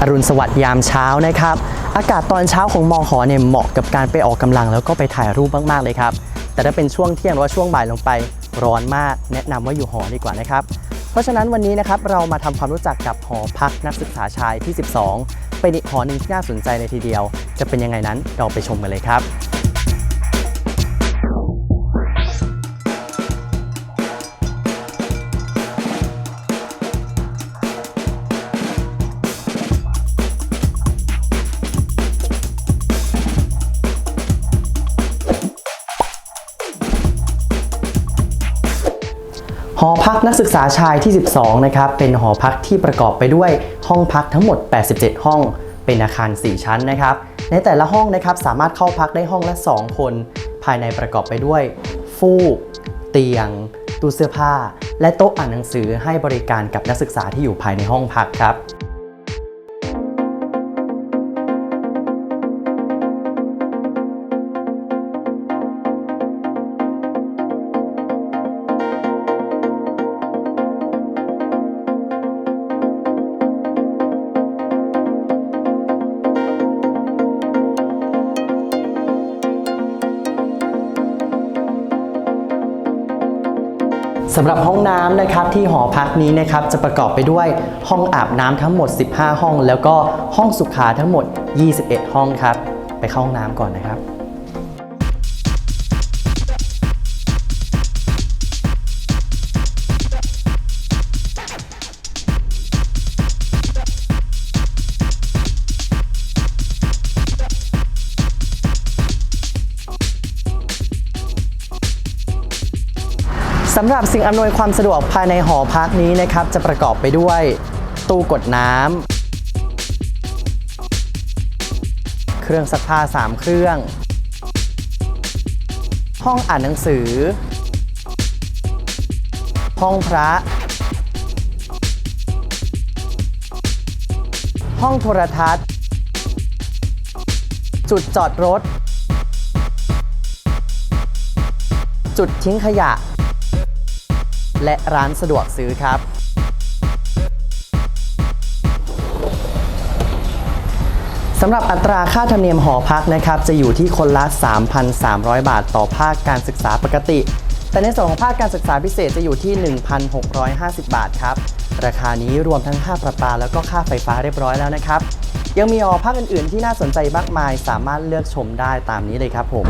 อรุณสวัสดิ์ยามเช้านะครับ อากาศตอนเช้าของมอหอเนี่ยเหมาะกับการไปออกกำลังแล้วก็ไปถ่ายรูปมากๆเลยครับ แต่ถ้าเป็นช่วงเที่ยงหรือว่าช่วงบ่ายลงไปร้อนมาก แนะนำว่าอยู่หอดีกว่านะครับ เพราะฉะนั้นวันนี้นะครับเรามาทำความรู้จักกับหอพักนักศึกษาชายที่ 12 เป็นอีกหอหนึ่งที่น่าสนใจเลยทีเดียว จะเป็นยังไงนั้นเราไปชมกันเลยครับ หอพักนักศึกษาชายที่ 12 นะครับ เป็นหอพักที่ประกอบไปด้วยห้องพักทั้งหมด 87 ห้อง เป็นอาคาร 4 ชั้นนะครับ ในแต่ละห้องนะครับสามารถเข้าพักได้ห้องละ 2 คน ภายในประกอบไปด้วย ฟูก เตียง ตู้เสื้อผ้า และโต๊ะอ่านหนังสือให้บริการกับนักศึกษาที่อยู่ภายในห้องพักครับ สำหรับห้องน้ำนะครับที่หอพักนี้นะครับจะประกอบไปด้วยห้องอาบน้ำทั้งหมด 15 ห้อง แล้วก็ห้องสุขาทั้งหมด 21 ห้องครับ ไปเข้าห้องน้ำก่อนนะครับ สำหรับสิ่งอำนวยความสะดวกภายในหอพักนี้นะครับ จะประกอบไปด้วย ตู้กดน้ำเครื่องซักผ้า 3 เครื่อง ห้องอ่านหนังสือ ห้องพระ ห้องโทรทัศน์ จุดจอดรถ จุดทิ้งขยะ และร้านสะดวกซื้อครับ สำหรับอัตราค่าธรรมเนียมหอพักนะครับ จะอยู่ที่คนละ 3,300 บาทต่อภาคการศึกษาปกติ แต่ในส่วนของภาคการศึกษาพิเศษจะอยู่ที่ 1,650 บาทครับ ราคานี้รวมทั้งค่าประปาแล้วก็ค่าไฟฟ้าเรียบร้อยแล้วนะครับยังมีหอพักอื่นๆ ที่น่าสนใจมากมาย สามารถเลือกชมได้ตามนี้เลยครับผม